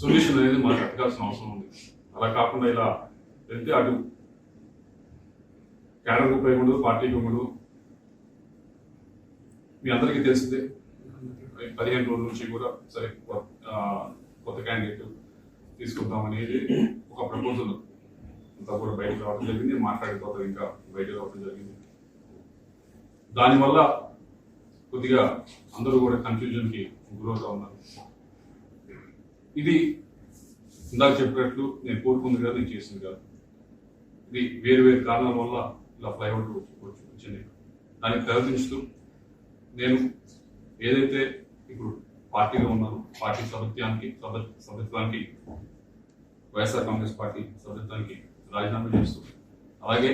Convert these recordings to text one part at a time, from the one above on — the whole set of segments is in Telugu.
సొల్యూషన్ అనేది మనకు ఎతకాల్సిన అవసరం ఉంది. అలా కాకుండా ఇలా వెళ్తే అటు క్యాడర్కి ఉపయోగం పార్టీకి ఉండదు మీ అందరికీ తెలిసిందే. పదిహేను రోజుల నుంచి కూడా సరే కొత్త క్యాండిడేట్ తీసుకుందామనేది ఒక ప్రపోజల్. అంతా కూడా బయటకు రావడం జరిగింది మాట్లాడిపోతాం ఇంకా బయటకు రావడం జరిగింది. దానివల్ల కొద్దిగా అందరూ కూడా కన్ఫ్యూజన్కి గురవుతా ఉన్నారు. ఇది ఇందాక చెప్పినట్లు నేను కోరుకుంది కాదు నేను చేసింది కాదు. ఇది వేరు వేరు కారణాల వల్ల ఇలా ఫ్లైఓవర్ వచ్చింది. దానికి ప్రయత్నిస్తూ నేను ఏదైతే ఇప్పుడు పార్టీలో ఉన్నాను పార్టీ సభ్యత్వానికి సభ- సభ్యత్వానికి వైఎస్ఆర్ కాంగ్రెస్ పార్టీ సభ్యత్వానికి రాజీనామా చేస్తూ అలాగే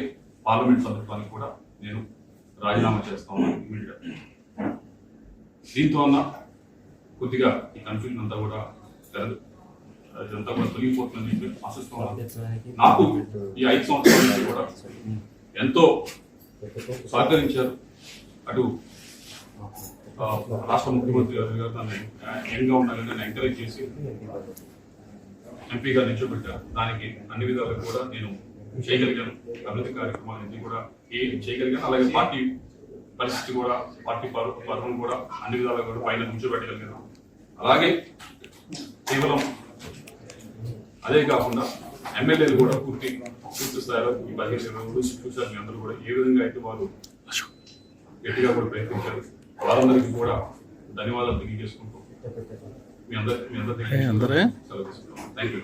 పార్లమెంట్ సభ్యత్వానికి కూడా నేను రాజీనామా చేస్తా ఉన్నాను ఇమీడియట్ దీంతో అన్న కొద్దిగా ఈ కన్ఫ్యూజన్ అంతా కూడా తెరదు ఇదంతా కూడా తొలగిపోతుందని చెప్పి ఆశిస్తున్నాను. నాకు ఈ ఐదు సంవత్సరాల నుంచి కూడా ఎంతో సహకరించారు. అటు రాష్ట్ర ముఖ్యమంత్రి గారు నన్ను యంగ్గా ఉండాలని నన్ను ఎంకరేజ్ చేసి ఎంపీగా నిల్చోబెట్టారు. దానికి అన్ని విధాలుగా కూడా నేను చేయగలిగాను. అభివృద్ధి కార్యక్రమాలన్నీ కూడా ఏ చేయగలిగాను. అలాగే పార్టీ పరిస్థితి కూడా పార్టీ పరు- పరువును కూడా అన్ని విధాలుగా కూడా పైన నిల్చోబెట్టగలిగాను అలాగే కేవలం అదే కాకుండా ఎమ్మెల్యేలు కూడా పూర్తి పూర్తి స్థాయిలో ఈ పదిహేను ఇరవై మూడు చూశారు మీ అందరూ కూడా. ఏ విధంగా అయితే వారు గట్టిగా కూడా ప్రయత్నించారు వారందరికీ కూడా ధన్యవాదాలు తెలియజేసుకుంటూ మీ అందరి మీ అందరి థ్యాంక్ యూ